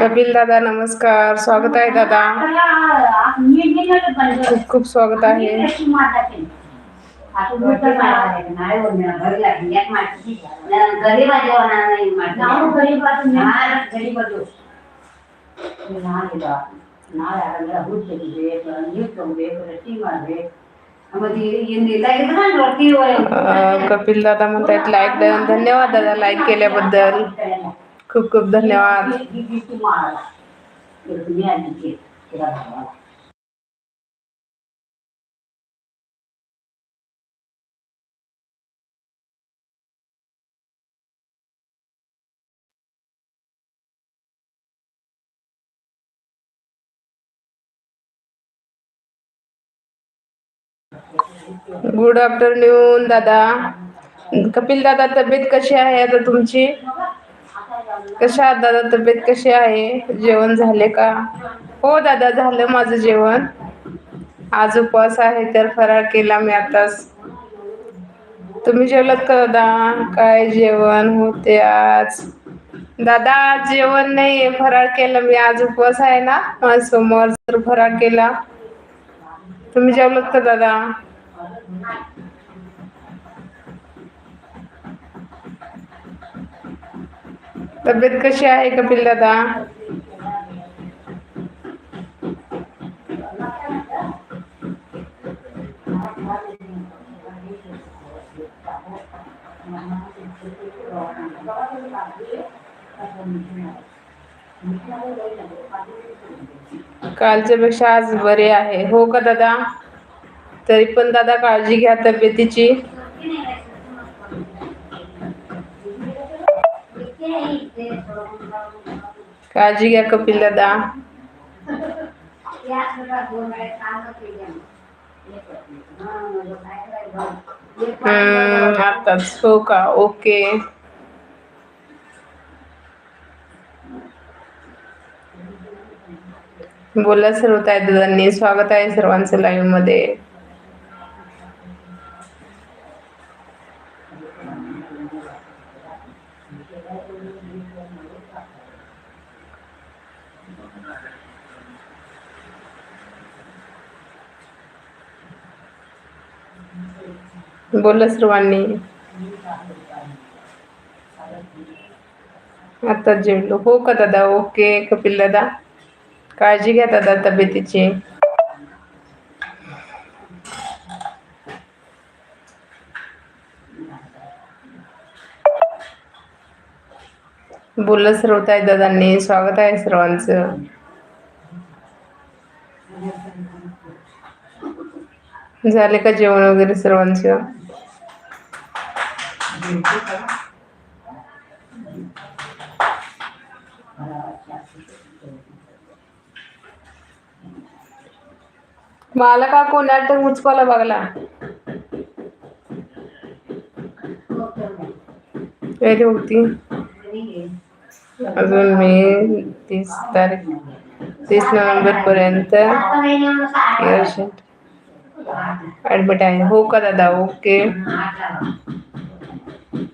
कपिल दादा नमस्कार. स्वागत आहे दादा. खूप खूप स्वागत आहे. अं, कपिल दादा म्हणतायत धन्यवाद दादा लाईक केल्याबद्दल. खूप खूप धन्यवाद. गुड आफ्टरनून दादा. कपिल दादा तब्येत कशी आहे आता तुमची? कशा आहात दादा? तब्येत कशी आहे? जेवण झाले का? हो दादा झालं माझं जेवण. आज उपवास आहे तर फराळ केला मी आताच. तुम्ही जेवलात का दादा? काय जेवण होते आज? दादा आज जेवण नाही फराळ केलं मी. आज उपवास आहे ना? आज सोमवार तर फराळ केला. तुम्ही जेवलात का दादा? तब्येत कशी आहे कपिल दादा? कालच्या पेक्षा आज बरे आहे. हो का दादा? तरी पण दादा काळजी घ्या तब्येतीची. काळजी घ्या कपिल दादा हम्म आताच. हो का? ओके. बोला सर्व ताई दादांनी. स्वागत आहे सर्वांचं लाईव्हमध्ये. बोल सर्वांनी. आता जेवलो. हो का दादा? ओके कपिल दादा. काळजी घ्या दादा तब्येतीची. बोललं सर्व आहे दादांनी. स्वागत आहे सर्वांचं. झाले का जेवण वगैरे सर्वांचं? मला का कोणाला तर बघला. कधी होती अजून मी तीस तारीख तीस नोव्हेंबर पर्यंत ऍडमिट आहे. हो का दादा? ओके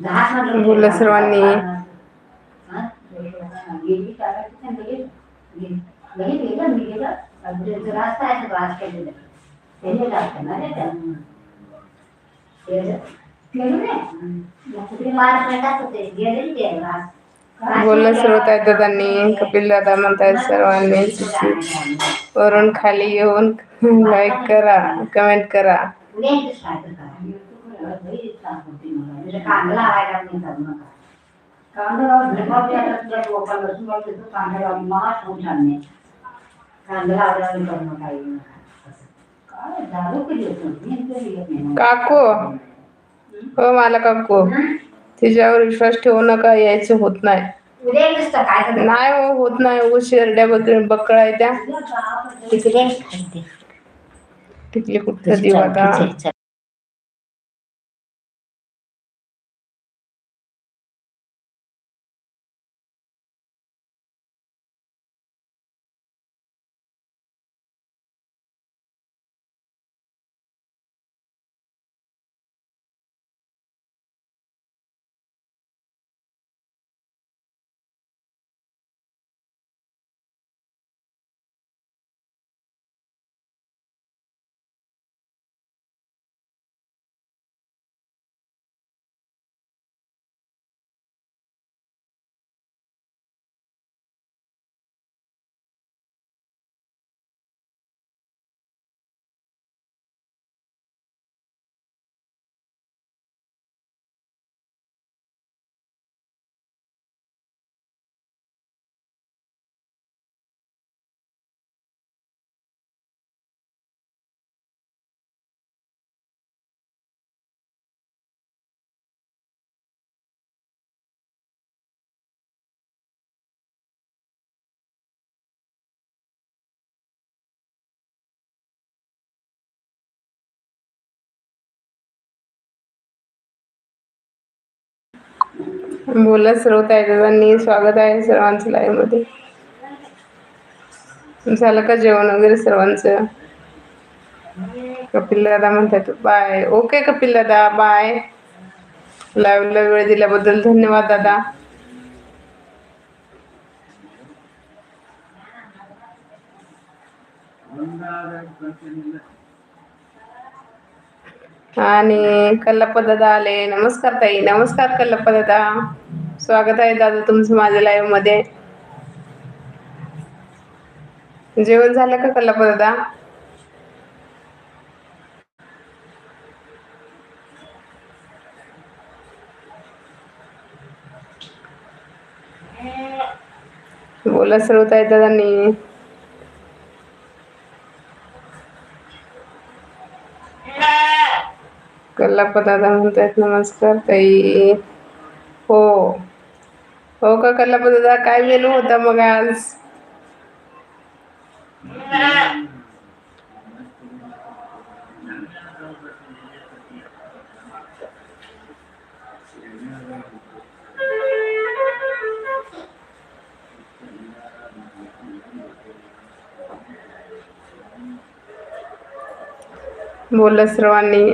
म्हणजे सर्वांनी. बोलणं सुरू आहे दादांनी कपिल दादा म्हणतायत सर्वांनी वरून खाली येऊन लाईक करा कमेंट करा कांदा लावायला कांदा लावून कांदा लावून मास होऊन छान कांदा लावला करणं काही काय दारू कधी येतो काकू हो मला काकू. तिच्यावर विश्वास ठेवू नका यायचं होत नाही? नाही हो होत नाही. उगाच शेरड्या बक बक्कळ आहे त्या. टिकली कुठं देऊ आता चालतीच आहे. सर्व दादांनी स्वागत आहे सर्वांचं लाईव्हमध्ये. झालं का जेवण वगैरे सर्वांचं? कपिल दादा म्हणतात बाय. ओके कपिल दादा बाय लाईव्हला वेळ दिल्याबद्दल धन्यवाद दादा. आणि कल्लप्पा दादा आले. नमस्कार ताई नमस्कार कल्लप्पा दादा स्वागत आहे दादा तुमचं माझ्या लाईव्हमध्ये. जेवण झालं का कल्लप्पा दादा बोला सर्व ताई दादांनी. कल्लाप्पा दादा म्हणतायत नमस्कार ताई. हो. हो का कल्लाप्पा दादा काय मेनू होता मग आज? बोला सर्वांनी.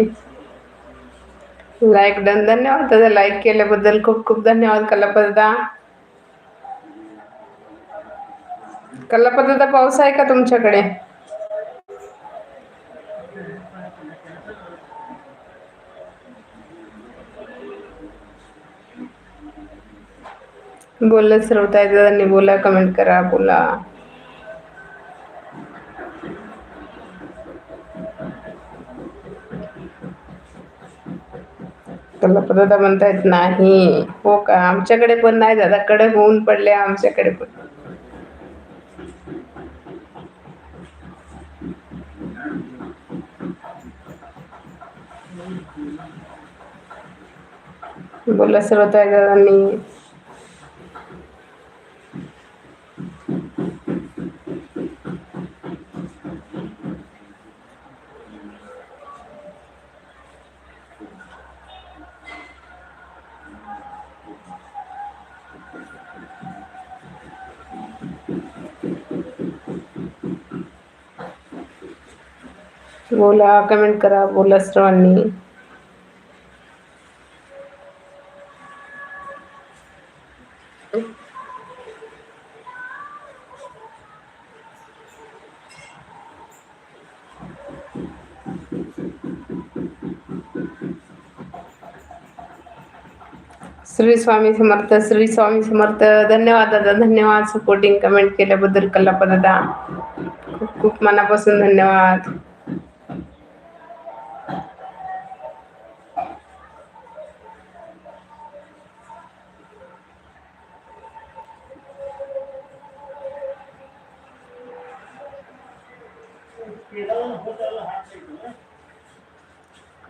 लाईक डन धन्यवाद दादा लाईक केल्याबद्दल खूप खूप धन्यवाद कलापदा कलापदा पाऊस आहे का तुमच्याकडे? बोलत सर्व ताई दादांनी बोला कमेंट करा बोला. कल्लाप्पा म्हणतायत नाही. हो का? आमच्याकडे पण नाही दादा. कडक ऊन पडले आमच्याकडे पण. बोला सर्व ताई दादांनी. बोला कमेंट करा बोला सर्वांनी श्री स्वामी समर्थ श्री स्वामी समर्थ. धन्यवाद दादा धन्यवाद सपोर्टिंग कमेंट केल्याबद्दल कल्लाप्पा दादा खूप खूप मनापासून धन्यवाद.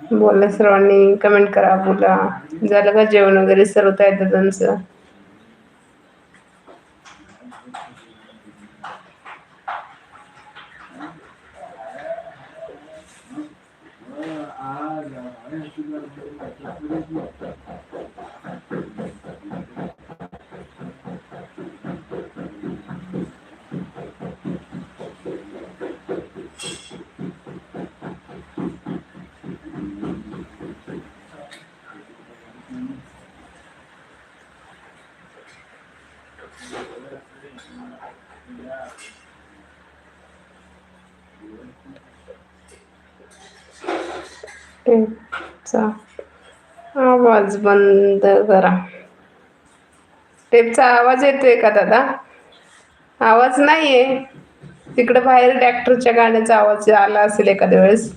बोला सर्वांनी कमेंट करा बोला झालं का जेवण वगैरे सर्व तयार त्यांचं टेपचा आवाज बंद करा. टेपचा आवाज येतोय का दादा? आवाज नाहीये. तिकडे बाहेर ट्रॅक्टरच्या गाण्याचा आवाज आला असेल एखाद्या वेळेस.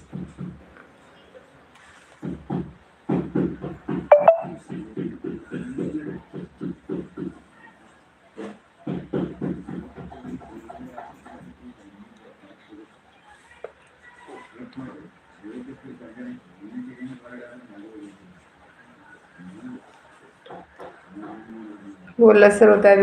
बोलला सर्व त्या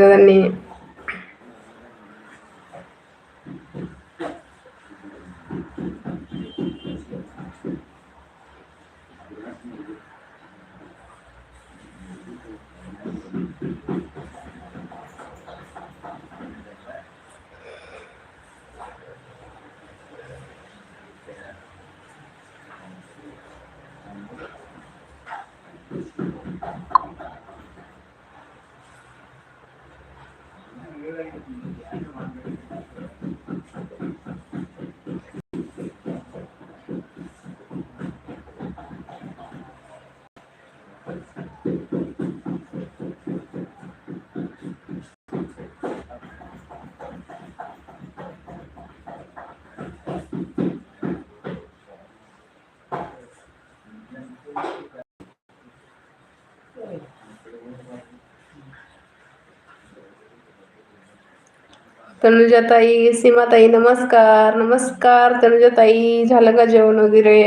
तनुजाताई सीमाताई नमस्कार नमस्कार तनुजाताई झालं का जेवण वगैरे?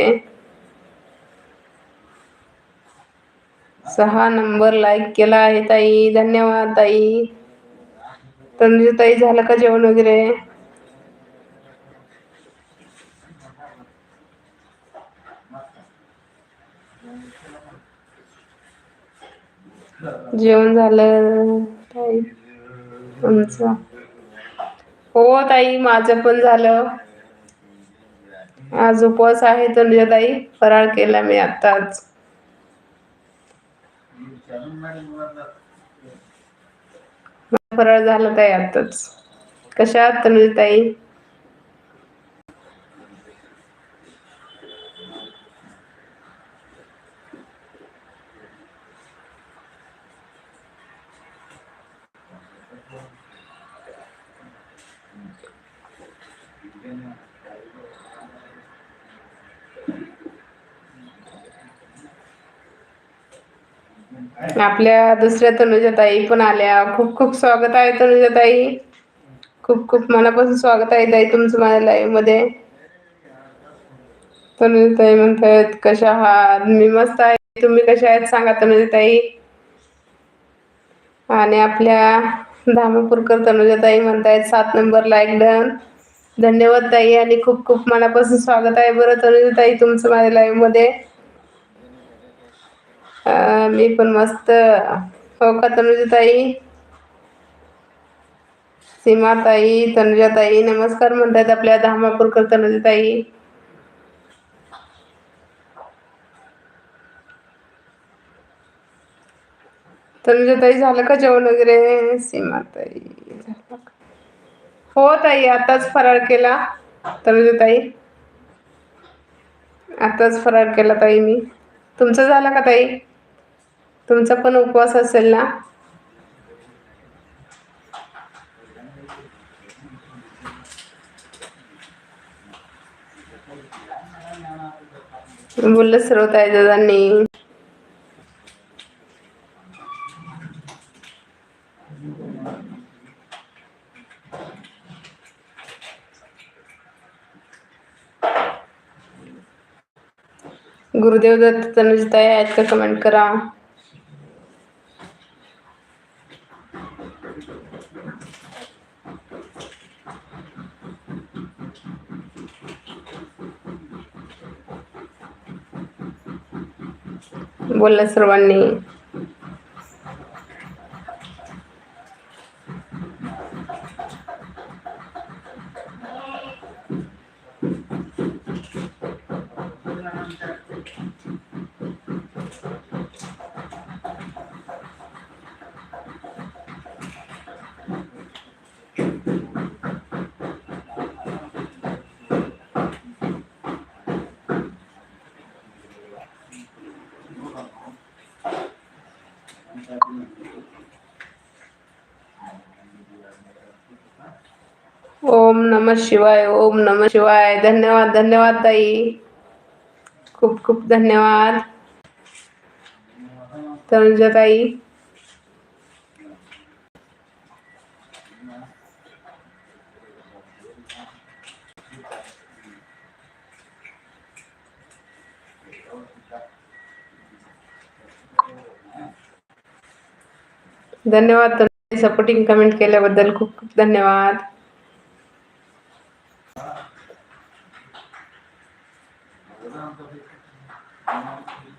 सहा नंबर लाईक केला आहे ताई धन्यवाद ताई. तनुजाताई झालं का जेवण वगैरे? जेवण झालं ताई तुमचं हो ताई माझं पण झालं. आज उपवास आहे तनुजा ताई फराळ केला मी आताच फराळ झालं ताई आताच कशा आहात ताई? आपल्या दुसऱ्या तनुजा ताई पण आल्या. खूप खूप स्वागत आहे तनुजाताई. खूप खूप मनापासून स्वागत आहे ताई तुमचं माझ्या लाईव्हमध्ये. तनुजाताई म्हणतायत कशा आहात? मी मस्त आहे. तुम्ही कशा आहेत? सांगा तनुजाताई. आणि आपल्या धामापूरकर तनुजा ताई म्हणतायत सात नंबर लाईक डन. धन्यवाद ताई आणि खूप खूप मनापासून स्वागत आहे. बरं तनुजा ताई तुमचं माझ्या लाईव्हमध्ये. मी पण मस्त. हो का तनुजाताई? सीमाताई तनुजाताई नमस्कार म्हणतायत आपल्या धामापूरकर तनुजाताई. तर ताई झालं का जेवण वगैरे? सीमा ताई हो ताई आताच फराळ केला. ताई? आताच फराळ केला ताई मी. तुमचं झालं का ताई? तुमचा पण उपवास असेल ना? बोललं सर्व ताई दादांनी. गुरुदेव दत्त तनुजताई आहेत का कमेंट करा. बोलला सर्वांनी. ओम नम शिवाय ओम नम शिवाय. धन्यवाद धन्यवाद ताई. खूप खूप धन्यवाद. तनुजा ताई. धन्यवाद सपोर्टिंग कमेंट केल्याबद्दल खूप खूप धन्यवाद.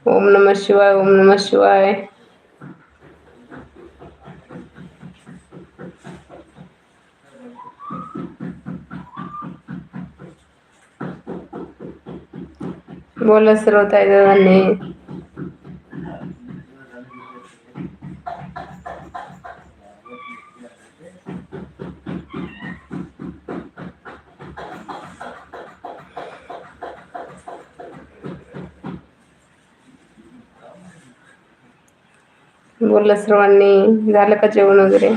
ओम नम शिवाय ओम नम शिवाय। बोला सर्व ताई दादांनी. बोललं सर्वांनी झालं का जेवण वगैरे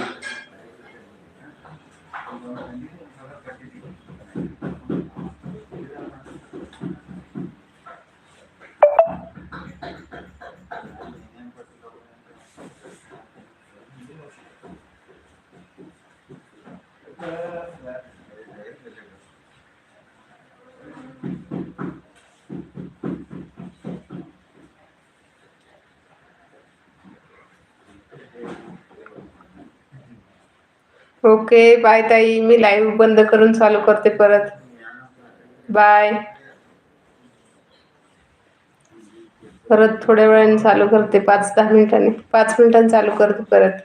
ओके बाय ताई. मी लाईव्ह बंद करून चालू करते परत. बाय परत थोड्या वेळाने चालू करते. पाच दहा मिनिटांनी. पाच मिनिटांनी चालू करते परत.